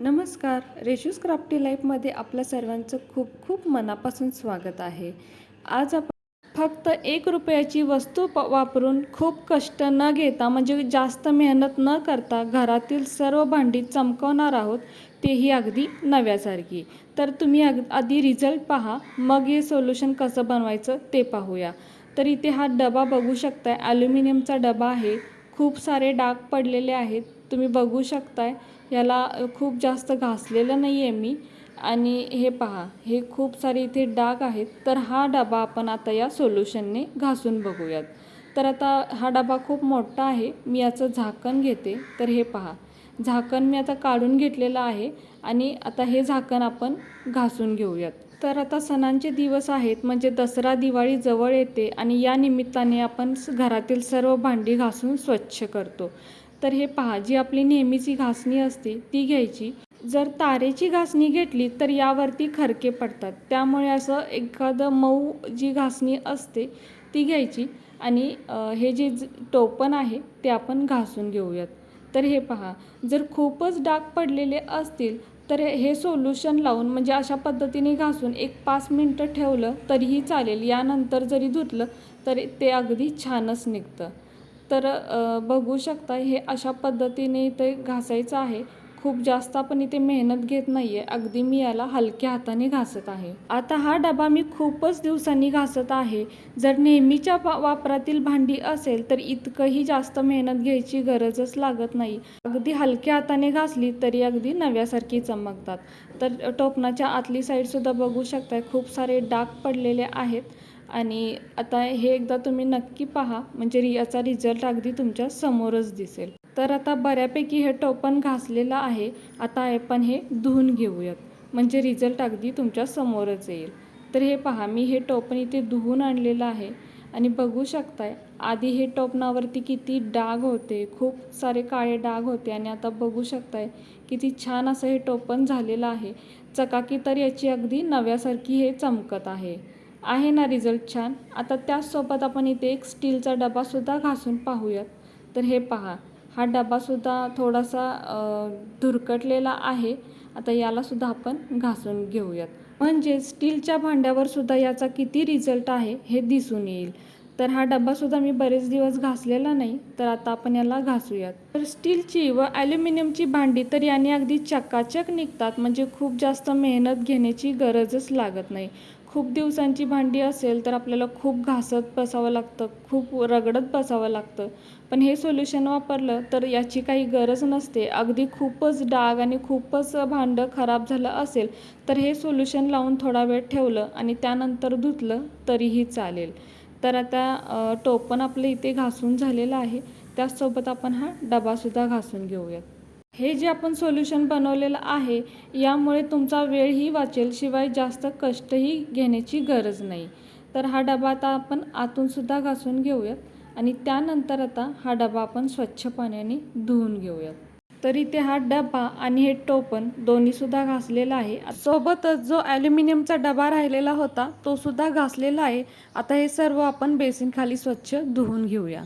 नमस्कार. रेशूज क्राफ्टी लाईफमध्ये आपल्या सर्वांचं खूप खूप मनापासून स्वागत आहे. आज आपण फक्त एक रुपयाची वस्तू प वापरून खूप कष्ट न घेता म्हणजे जास्त मेहनत न करता घरातील सर्व भांडी चमकवणार आहोत तेही अगदी नव्यासारखी. तर तुम्ही अग आधी रिझल्ट पहा मग हे सोल्युशन कसं बनवायचं ते पाहूया. तर इथे हा डबा बघू शकताय ॲल्युमिनियमचा डबा आहे. खूप सारे डाग पडलेले आहेत तुम्ही बघू शकताय. याला खूप जास्त घासलेलं नाही आहे मी. आणि हे पहा हे खूप सारे इथे डाग आहेत. तर हा डबा आपण आता या सोल्युशनने घासून बघूयात. तर आता हा डबा खूप मोठा आहे. मी याचं झाकण घेते. तर हे पहा झाकण मी आता काढून घेतलेलं आहे. आणि आता हे झाकण आपण घासून घेऊयात. तर आता सणांचे दिवस आहेत म्हणजे दसरा दिवाळी जवळ येते. आणि या निमित्ताने आपण घरातील सर्व भांडी घासून स्वच्छ करतो. तर हे पहा जी आपली नेहमीची घासणी असते ती घ्यायची. जर तारेची घासणी घेतली तर यावरती खरके पडतात. त्यामुळे असं एखादं मऊ जी घासणी असते ती घ्यायची. आणि हे जे टोपण आहे ते आपण घासून घेऊयात. तर हे पहा जर खूपच डाग पडलेले असतील तर हे- हे सोल्युशन लावून म्हणजे अशा पद्धतीने घासून एक पाच मिनटं ठेवलं तरीही चालेल. यानंतर जरी धुतलं तरी ते अगदी छानच निघतं. तर बघू शकता हे अशा पद्धतीने इथे घासायचं आहे. खूप जास्त आपण इथे मेहनत घेत नाही आहे अगदी मी याला हलक्या हाताने घासत आहे. आता हा डबा मी खूपच दिवसांनी घासत आहे. जर नेहमीच्या वापरातील भांडी असेल तर इतकंही जास्त मेहनत घ्यायची गरजच लागत नाही. अगदी हलक्या हाताने घासली तरी अगदी नव्यासारखी चमकतात. तर टोपणाच्या आतली साईडसुद्धा बघू शकताय. खूप सारे डाग पडलेले आहेत. आणि आता हे एकदा तुम्ही नक्की पहा म्हणजे रियाचा रिझल्ट अगदी तुमच्या समोरच दिसेल. तर आता बऱ्यापैकी हे टोपण घासलेलं आहे आता आपण हे धुवून घेऊयात. म्हणजे रिझल्ट अगदी तुमच्या समोरच येईल. तर हे पहा मी हे टोपण इथे धुवून आणलेलं आहे. आणि बघू शकताय आधी हे टोपणावरती किती डाग होते खूप सारे काळे डाग होते. आणि आता बघू शकताय किती छान असं हे टोपण झालेलं आहे. चकाकी तर याची अगदी नव्यासारखी हे चमकत आहे. आहे ना रिझल्ट छान. आता त्याचसोबत आपण इथे एक स्टीलचा डबासुद्धा घासून पाहूयात. तर हे पहा हा डबासुद्धा थोडासा धुरकटलेला आहे. आता यालासुद्धा आपण घासून घेऊयात. म्हणजे स्टीलच्या भांड्यावरसुद्धा याचा किती रिझल्ट आहे हे दिसून येईल. तर हा डबासुद्धा मी बरेच दिवस घासलेला नाही तर आता आपण याला घासूयात. तर स्टीलची व ॲल्युमिनियमची भांडी तर याने अगदी चकाचक निघतात. म्हणजे खूप जास्त मेहनत घेण्याची गरजच लागत नाही. खूप दिवसांची भांडी असेल तर आपल्याला खूप घासत बसावं लागतं खूप रगडत बसावं लागतं. पण हे सोल्युशन वापरलं तर याची काही गरज नसते. अगदी खूपच डाग आणि खूपच भांडं खराब झालं असेल तर हे सोल्युशन लावून थोडा वेळ ठेवलं आणि त्यानंतर धुतलं तरीही चालेल. तर आता टोपण आपलं इथे घासून झालेलं आहे. त्याचसोबत आपण हा डबासुद्धा घासून घेऊयात. हे जे आपण सोल्युशन बनवलेलं आहे यामुळे तुमचा वेळही वाचेल शिवाय जास्त कष्टही घेण्याची गरज नाही. तर हा डबा आता आपण आतूनसुद्धा घासून घेऊयात आणि त्यानंतर आता हा डबा आपण स्वच्छ पाण्याने धुवून घेऊयात. तर इथे हा डबा आणि हे टोपण दोन्हीसुद्धा घासलेला आहे. सोबतच जो ॲल्युमिनियमचा डबा राहिलेला होता तो सुद्धा घासलेला आहे. आता हे सर्व आपण बेसिनखाली स्वच्छ धुवून घेऊया.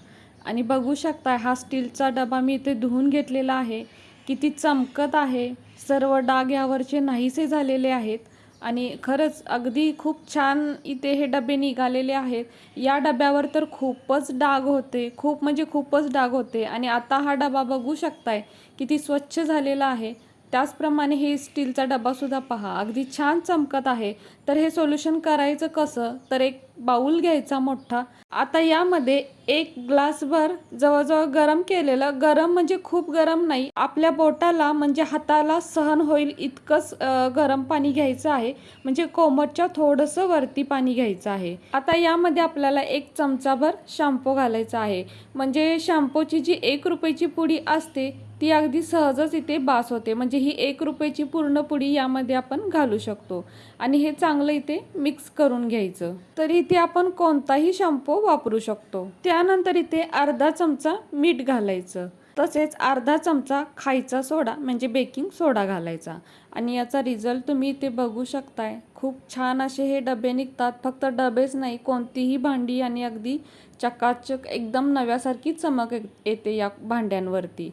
आणि बघू शकता हा स्टीलचा डबा मी इथे धुवून घेतलेला आहे. किती चमकत आहे. सर्व डाग यावरचे नाहीसे झालेले आहेत. आणि खरंच अगदी खूप छान इथे हे डबे निघालेले आहेत. या डब्यावर तर खूपच डाग होते. खूप म्हणजे खूपच डाग होते. आणि आता हा डबा बघू शकताय किती स्वच्छ झालेला आहे. त्याचप्रमाणे हे स्टीलचा डबासुद्धा पहा. अगदी छान चमकत आहे. तर हे सोल्युशन करायचं कसं? तर एक बाऊल घ्यायचा मोठा. आता यामध्ये एक ग्लासभर जवळजवळ गरम केलेलं गरम म्हणजे खूप गरम नाही आपल्या बोटाला म्हणजे हाताला सहन होईल इतकंच गरम पाणी घ्यायचं आहे. म्हणजे कोमटच्या थोडंसं वरती पाणी घ्यायचं आहे. आता यामध्ये आपल्याला एक चमचाभर शॅम्पू घालायचा आहे. म्हणजे शॅम्पूची जी एक रुपयाची पुडी असते ती अगदी सहजच इथे बास होते. म्हणजे ही एक रुपयाची पूर्ण पुडी यामध्ये आपण घालू शकतो. आणि हे चांगलं इथे मिक्स करून घ्यायचं. तर इथे आपण कोणताही शॅम्पू वापरू शकतो. त्यानंतर इथे अर्धा चमचा मीठ घालायचं. तसेच अर्धा चमचा खायचा सोडा म्हणजे बेकिंग सोडा घालायचा. आणि याचा रिझल्ट तुम्ही इथे बघू शकताय. खूप छान असे हे डबे निघतात. फक्त डबेच नाही कोणतीही भांडी आणि अगदी चकाचक एकदम नव्यासारखी चमक येते या भांड्यांवरती.